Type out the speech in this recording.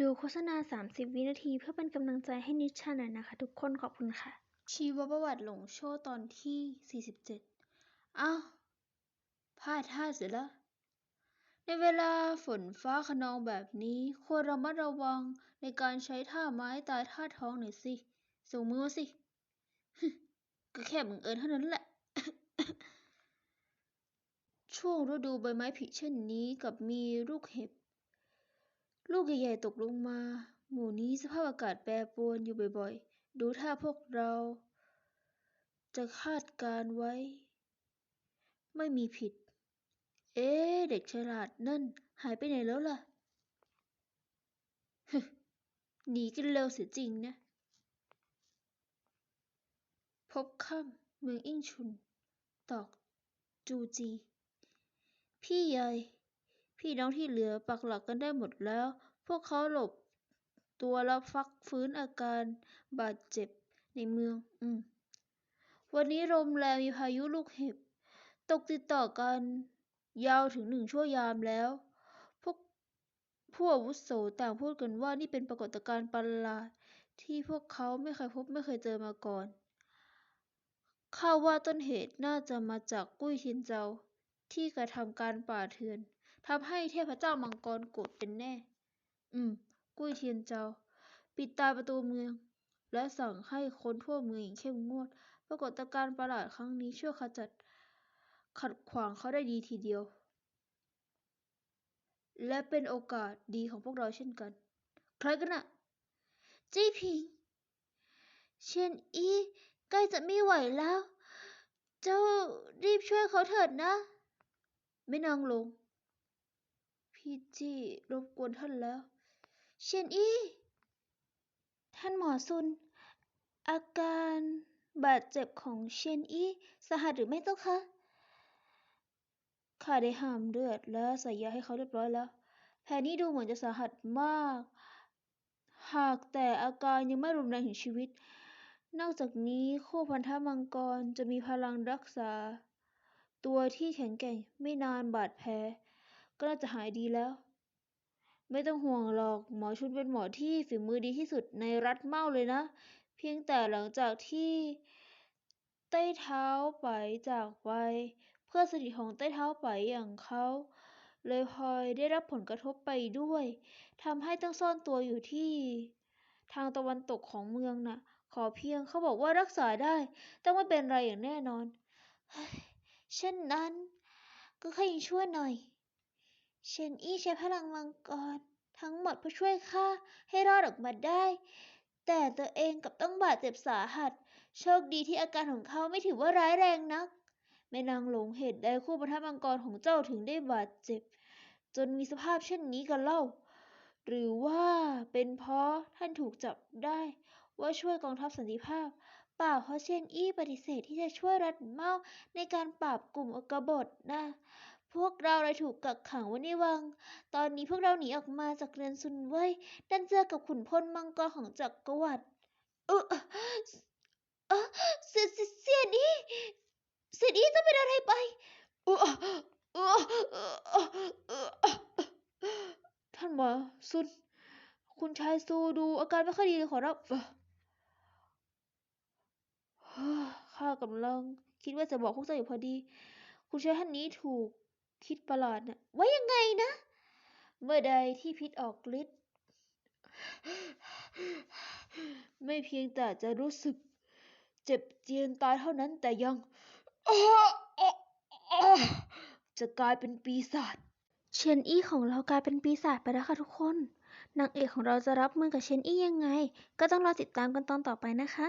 ดูโฆษณา 30 วินาทีเพื่อเป็นกำลังใจให้นิชชาหน่อยนะคะ ทุกคนขอบคุณค่ะ ชีวประวัติหลงโชว์ตอนที่ 47 อ้าวพลาดท่าเสียแล้วในเวลาฝนฟ้าคะนองแบบนี้ควรระมัดระวังในการใช้ท่าไม้ตายท่าท้องหน่อยสิ ส่งมือสิ ก็แค่บังเอิญเท่านั้นแหละ ช่วงฤดูใบไม้ผลิเช่นนี้กับมีลูกเห็บ ลูกใหญ่ๆตกลงมา หมู่นี้สภาพอากาศแปรปรวนอยู่บ่อยๆ ดูท่าพวกเรา จะคาดการณ์ไว้ ไม่มีผิด เอ๊เด็กฉลาดนั่น หายไปไหนแล้วล่ะหนีกันเร็วเสียจริงนะ พบค่ำเมืองอิ่งชุน ตอก จูจี พี่ใหญ่ พี่น้องที่เหลือปักหลักกันได้หมดแล้ว พวกเขาหลบ ตัวแล้วฟักฟื้นอาการบาดเจ็บในเมือง อืม วันนี้ลมแรงมีพายุลูกเห็บ ตกติดต่อกันยาวถึงหนึ่งชั่วยามแล้ว พวกผู้อาวุโสต่างพูดกันว่านี่เป็นปรากฏการณ์ประหลาดที่พวกเขาไม่เคยพบไม่เคยเจอมาก่อนข้าว่าต้นเหตุน่าจะมาจากกุ้ยเทียนเจาที่กระทำการป่าเถื่อน ทำให้เทพเจ้ามังกรโกรธเป็นแน่ อืม กุ้ยเทียนเจ้า ปิดตาประตูเมือง และสั่งให้คนทั่วเมืองอย่างเข้มงวด ปรากฏการณ์ประหลาดครั้งนี้ช่วยขจัด ขัดขวางเขาได้ดีทีเดียว และเป็นโอกาสดีของพวกเราเช่นกัน ใครกันน่ะจี้ผิง เชียนอีใกล้จะไม่ไหวแล้ว เจ้ารีบช่วยเขาเถิดนะ ไม่นางลง พี่จี้รบกวนท่านแล้ว เชียนอีท่านหมอซุน อาการบาดเจ็บของเชียนอีสาหัสหรือไม่เจ้าคะ ข้าได้ห้ามเลือดและใส่ยาให้เขาเรียบร้อยแล้ว แผลนี้ดูเหมือนจะสาหัสมาก หากแต่อาการยังไม่รุนแรงถึงชีวิต นอกจากนี้โคพันธมังกรจะมีพลังรักษา ตัวที่แข็งแกร่งไม่นานบาดแผล ก็น่าจะหายดีแล้ว ไม่ต้องห่วงหรอกหมอชุนเป็นหมอที่ฝีมือดีที่สุดในรัฐเมาเลยนะ เพียงแต่หลังจากที่ใต้เท้าไปจากไป เพื่อนสนิทของใต้เท้าไปอย่างเขาเลยพลอยได้รับผลกระทบไปด้วยทำให้ต้องซ่อนตัวอยู่ที่ทางตะวันตกของเมืองน่ะ ขอเพียงเขาบอกว่ารักษาได้ ต้องไม่เป็นไรอย่างแน่นอนเช่นนั้น ก็แค่ยยังช่วยหน่อย เชนอี้ใช้พลังมังกร ทั้งหมดเพื่อช่วยข้าให้รอดออกมาได้ แต่ตัวเองกับต้องบาดเจ็บสาหัส โชคดีที่อาการของเขาไม่ถือว่าร้ายแรงนักแม่นางหลงเหตุใดคู่ปะทะมังกรของเจ้าถึงได้บาดเจ็บ จนมีสภาพเช่นนี้กันเล่า หรือว่าเป็นเพราะท่านถูกจับได้ว่าช่วยกองทัพสันติภาพ ปล่าเพราะเชนอี้ปฏิเสธที่จะช่วยรัดเมาในการปราบกลุ่มอกบฏนะพวกเราเลยถูกกักขังไว้ในวัง ตอนนี้พวกเราหนีออกมาจากเรือนซุนเว่ยดันเจอกับขุนพลมังกรของจักรวรรดิเออเออเสียเสียเสียนีเสียนีจะเป็นอะไรไปเออเออเออเออเออท่านหมอซุน คุณชายซูดูอาการไม่ค่อยดีเลยขอรับ ข้ากำลังคิดว่าจะบอกพวกเจ้าอยู่พอดี คุณชายท่านนี้ถูกคิดประหลาดนะว่ายังไงนะ เมื่อใดที่พิษออกฤทธิ์ไม่เพียงแต่จะรู้สึก เจ็บเจียนตายเท่านั้นแต่ยังจะกลายเป็นปีศาจเชนอี้ของเรากลายเป็นปีศาจไปแล้วค่ะทุกคนนางเอกของเราจะรับมือกับเชนอี้ยังไง ก็ต้องรอติดตามกันตอนต่อไปนะคะ